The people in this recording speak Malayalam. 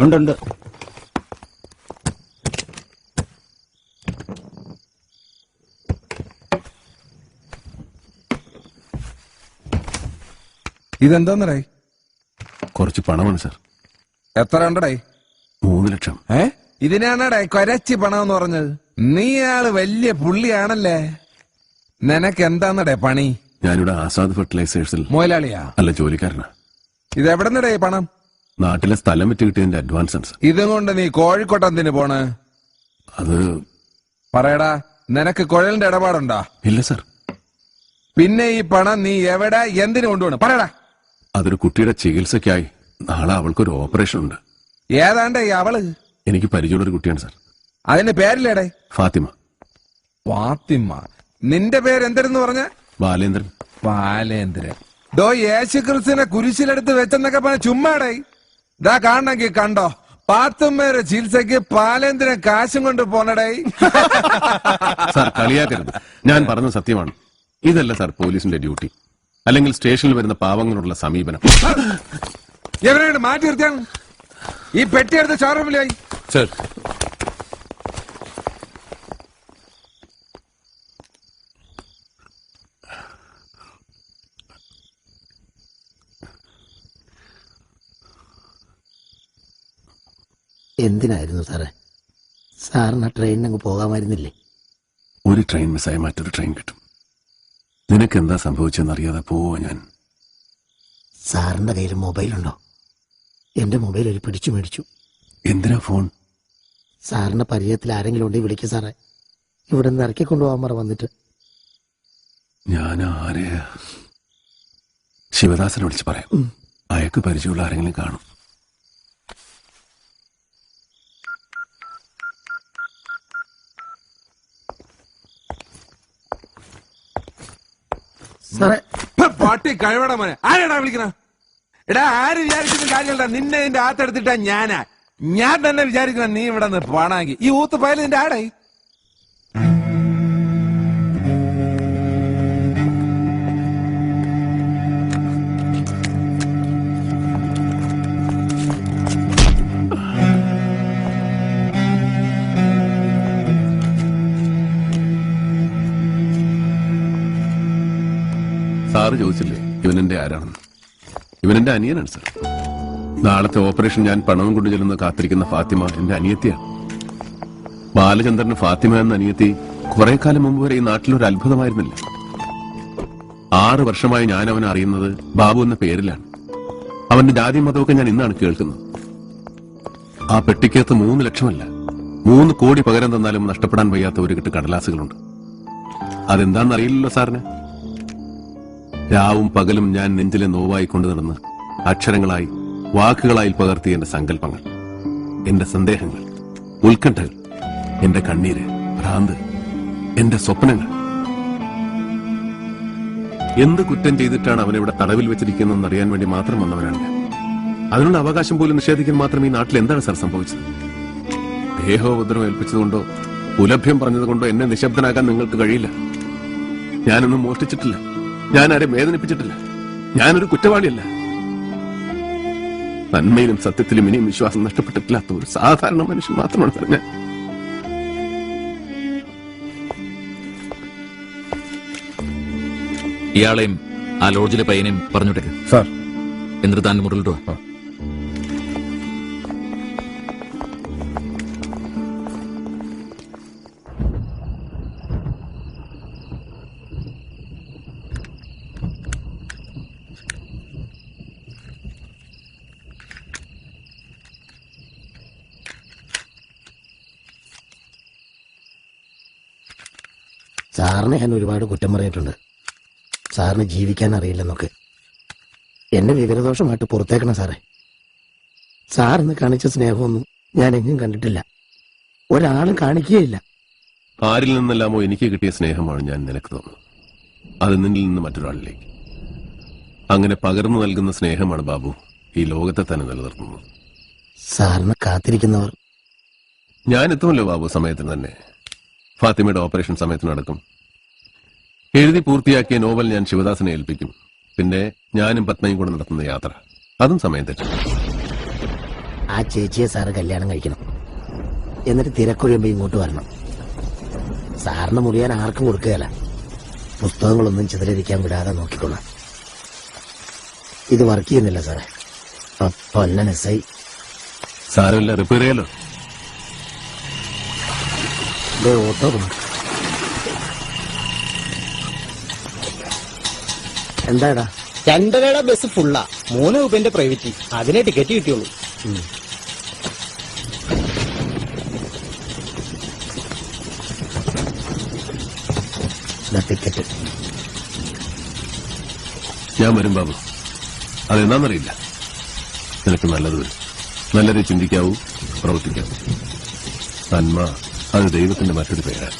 ഉണ്ടുണ്ട് ഇതെന്താന്നടേ കുറച്ച് പണമാണ് സാർ. എത്ര ഉണ്ടടായി? മൂന്ന് ലക്ഷം. ഏ? ഇതിനാണടേ കൊരച്ചി പണം എന്ന് പറഞ്ഞത്. നീ ആൾ വലിയ പുള്ളിയാണല്ലേ? നിനക്ക് എന്താന്നടേ പണി? ഞാനിവിടെ ആസാദ് ഫെർട്ടിലൈസേഴ്സിൽ മുതലാളിയാ? അല്ല ജോലിക്കാരനാ. ഇത് എവിടെന്നടേ പണം? നാട്ടിലെ സ്ഥലം വിറ്റ് കിട്ടിയ അഡ്വാൻസ് ഇതും കൊണ്ട് നീ കോഴിക്കോട്ടെന്തിന് പോണ്? അത് പറയടാ നിനക്ക് കുഴലിന്റെ ഇടപാടുണ്ടോ? ഇല്ല സർ പിന്നെ ഈ പണം നീ എവിടെ എന്തിനു കൊണ്ടുപോകണം പറയടാ. അതൊരു കുട്ടിയുടെ ചികിത്സയ്ക്കായി. നാളെ അവൾക്ക് ഒരു ഓപ്പറേഷൻ ഉണ്ട്. ഏതാണ്ട് ഈ അവൾ? എനിക്ക് പരിചയമുള്ള ഒരു കുട്ടിയാണ് സർ അതിന്റെ പേരില്ലേടേ? ഫാത്തിമ. ഫാത്തിമ. നിന്റെ പേര് എന്തെന്ന് പറഞ്ഞ? ബാലേന്ദ്രൻ. ബാലേന്ദ്രൻ. ഡോ യേശു ക്രിസ്തുവിനെ കുരിശിലെടുത്ത് വെച്ചെന്നൊക്കെ പറഞ്ഞ ചുമ്മാടേ ഇതാ കാണണമെങ്കിൽ കണ്ടോ പാത്തുമ്മയുടെ ചികിത്സയ്ക്ക് പാലേന്ദ്രൻ കാശും കൊണ്ട് പോണടേ. സാർ കളിയാക്കരുത്. ഞാൻ പറഞ്ഞ സത്യമാണ്. ഇതല്ല സാർ പോലീസിന്റെ ഡ്യൂട്ടി. അല്ലെങ്കിൽ സ്റ്റേഷനിൽ വരുന്ന പാവങ്ങളോടുള്ള സമീപനം. എവരെയാണ് മാറ്റി നിർത്തിയാണ് ഈ പെട്ടിയെടുത്ത് ഷോറൂമിലായി. സാർ എന്തിനായിരുന്നു സാറേ? സാറിന് ആ ട്രെയിനിന് അങ്ങ് പോകാമായിരുന്നില്ലേ? ഒരു ട്രെയിൻ മിസ്സായി മറ്റൊരു ട്രെയിൻ കിട്ടും. നിനക്ക് എന്താ സംഭവിച്ചെന്ന് അറിയാതെ പോവാ ഞാൻ. സാറിന്റെ കയ്യിൽ മൊബൈലുണ്ടോ? എന്റെ മൊബൈൽ ഒരു പിടിച്ചു മേടിച്ചു. എന്തിനാ ഫോൺ? സാറിന്റെ പരിചയത്തിൽ ആരെങ്കിലും ഉണ്ടെങ്കിൽ വിളിക്കും സാറേ. ഇവിടെ നിന്ന് ഇറക്കി കൊണ്ടുപോകാൻ പറ വന്നിട്ട്. ഞാൻ ആരെയാ ശിവദാസനെ വിളിച്ച് പറയാം. അയാൾക്ക് പരിചയമുള്ള ആരെങ്കിലും കാണും. സാറേ. പട്ടി കഴിവട മോനെ. ആരാടാ വിളിക്കണ? എടാ ആര് വിചാരിക്കുന്ന കാര്യമല്ല നിന്നെ ഇതിന്റെ ആത്തെടുത്തിട്ടാ ഞാനാ. ഞാൻ തന്നെ വിചാരിക്കുന്ന നീ ഇവിടെ നിന്ന് ഈ ഊത്ത് പയൽ നിന്റെ ആടായി. സാറ് ചോദിച്ചില്ലേ ഇവനെന്റെ ആരാണെന്ന്? ഇവനെന്റെ അനിയനാണ് സാർ. നാളത്തെ ഓപ്പറേഷൻ ഞാൻ പണവും കൊണ്ടു ചെല്ലുന്ന കാത്തിരിക്കുന്ന ഫാത്തിമ എന്റെ അനിയത്തിയാണ്. ബാലചന്ദ്രന് ഫാത്തിമ എന്ന അനിയത്തി കുറെ കാലം മുമ്പ് വരെ ഈ നാട്ടിലൊരു അത്ഭുതമായിരുന്നില്ല. ആറ് വർഷമായി ഞാൻ അവനെ അറിയുന്നത് ബാബു എന്ന പേരിലാണ്. അവന്റെ ജാതി മതമൊക്കെ ഞാൻ ഇന്നാണ് കേൾക്കുന്നത്. ആ പെട്ടിക്കകത്ത് മൂന്ന് ലക്ഷമല്ല മൂന്ന് കോടി പകരം തന്നാലും നഷ്ടപ്പെടാൻ വയ്യാത്ത ഒരു കെട്ട് കടലാസുകളുണ്ട്. അതെന്താണെന്ന് അറിയില്ലല്ലോ സാറിന്? രാവും പകലും ഞാൻ നെഞ്ചിലെ നോവായി കൊണ്ടു നടന്ന് അക്ഷരങ്ങളായി വാക്കുകളായി പകർത്തിയ എന്റെ സങ്കല്പങ്ങൾ എന്റെ സന്ദേഹങ്ങൾ ഉത്കണ്ഠകൾ എന്റെ കണ്ണീര് ഭ്രാന്ത് എന്റെ സ്വപ്നങ്ങൾ. എന്ത് കുറ്റം ചെയ്തിട്ടാണ് അവനെ തടവിൽ വെച്ചിരിക്കുന്നതെന്ന് അറിയാൻ വേണ്ടി മാത്രം വന്നവനാണ് ഞാൻ. അതിനുള്ള അവകാശം പോലും നിഷേധിക്കാൻ മാത്രം ഈ നാട്ടിൽ എന്താണ് സാർ സംഭവിച്ചത്? ദേഹോപദ്രവം ഏൽപ്പിച്ചതുകൊണ്ടോ ഉലഭ്യം പറഞ്ഞതുകൊണ്ടോ എന്നെ നിശബ്ദനാക്കാൻ നിങ്ങൾക്ക് കഴിയില്ല? ഞാനൊന്നും മോഷ്ടിച്ചിട്ടില്ല. ഞാൻ ആരെ വേദനിപ്പിച്ചിട്ടില്ല. ഞാനൊരു കുറ്റവാളിയല്ല. നന്മയിലും സത്യത്തിലും ഇനിയും വിശ്വാസം നഷ്ടപ്പെട്ടിട്ടില്ലാത്ത ഒരു സാധാരണ മനുഷ്യൻ മാത്രമാണ് സാർ ഞാൻ. ഇയാളെയും ആ ലോഡ്ജിലെ പയ്യനെയും പറഞ്ഞുവിട്ടേക്ക്. സാർ. എന്നിട്ട് താൻ മുറിലിട്ട് സാറിനെ ഞാൻ ഒരുപാട് കുറ്റം പറഞ്ഞിട്ടുണ്ട്. സാറിന് ജീവിക്കാൻ അറിയില്ലെന്നൊക്കെ. എന്നെ വിവരദോഷമായിട്ട് പുറത്തേക്കണം സാറേ. സാറിന്ന് കാണിച്ച സ്നേഹമൊന്നും ഞാൻ എങ്ങും കണ്ടിട്ടില്ല. ഒരാളും കാണിക്കുകയില്ല. ആരിൽ നിന്നെല്ലാമോ എനിക്ക് കിട്ടിയ സ്നേഹമാണ് ഞാൻ നിനക്ക് തോന്നുന്നു അത് നിന്നിൽ നിന്ന് മറ്റൊരാളിലേക്ക്. അങ്ങനെ പകർന്നു നൽകുന്ന സ്നേഹമാണ് ബാബു ഈ ലോകത്തെ തന്നെ നിലനിർത്തുന്നത്. സാറിന് കാത്തിരിക്കുന്നവർ. ഞാൻ എത്തുമല്ലോ ബാബു സമയത്തിന് തന്നെ. ഫാത്തിമയുടെ ഓപ്പറേഷൻ സമയത്ത് നടക്കും. എഴുതി പൂർത്തിയാക്കിയ നോവൽ ഞാൻ ശിവദാസനെ ഏൽപ്പിക്കും. പിന്നെ ഞാനും പത്മയും കൂടെ നടത്തുന്ന യാത്ര. അതും സമയം തെറ്റും. ആ ചേച്ചിയെ സാറ് കല്യാണം കഴിക്കണം. എന്നിട്ട് തിരക്കൊഴിയുമ്പോ ഇങ്ങോട്ട് വരണം. സാറിന് മുറിയാൻ ആർക്കും കൊടുക്കുകയല്ല. പുസ്തകങ്ങളൊന്നും ചിതറിരിക്കാൻ വിടാതെ നോക്കിക്കൊള്ളാം ഇത് വർക്ക് ചെയ്യുന്നില്ല സാറേ. ഐ. സാരമില്ല റിപ്പയർ ചെയ്യാലോ ദേ ഓട്ടോ. എന്താടാ? രണ്ടരയുടെ ബസ് ഫുള്ളാ മൂന്ന് രൂപന്റെ പ്രൈവറ്റ് അതിനെ ടിക്കറ്റ് കിട്ടിയുള്ളൂ. ടിക്കറ്റ് ഞാൻ വരും ബാബു. അതെന്താണെന്നറിയില്ല. നിനക്ക് നല്ലത് വരും. നല്ലതേ ചിന്തിക്കാവൂ പ്രവർത്തിക്കാവൂ. നന്മ. അത് ദൈവത്തിന്റെ മറ്റൊരു പേരാണ്.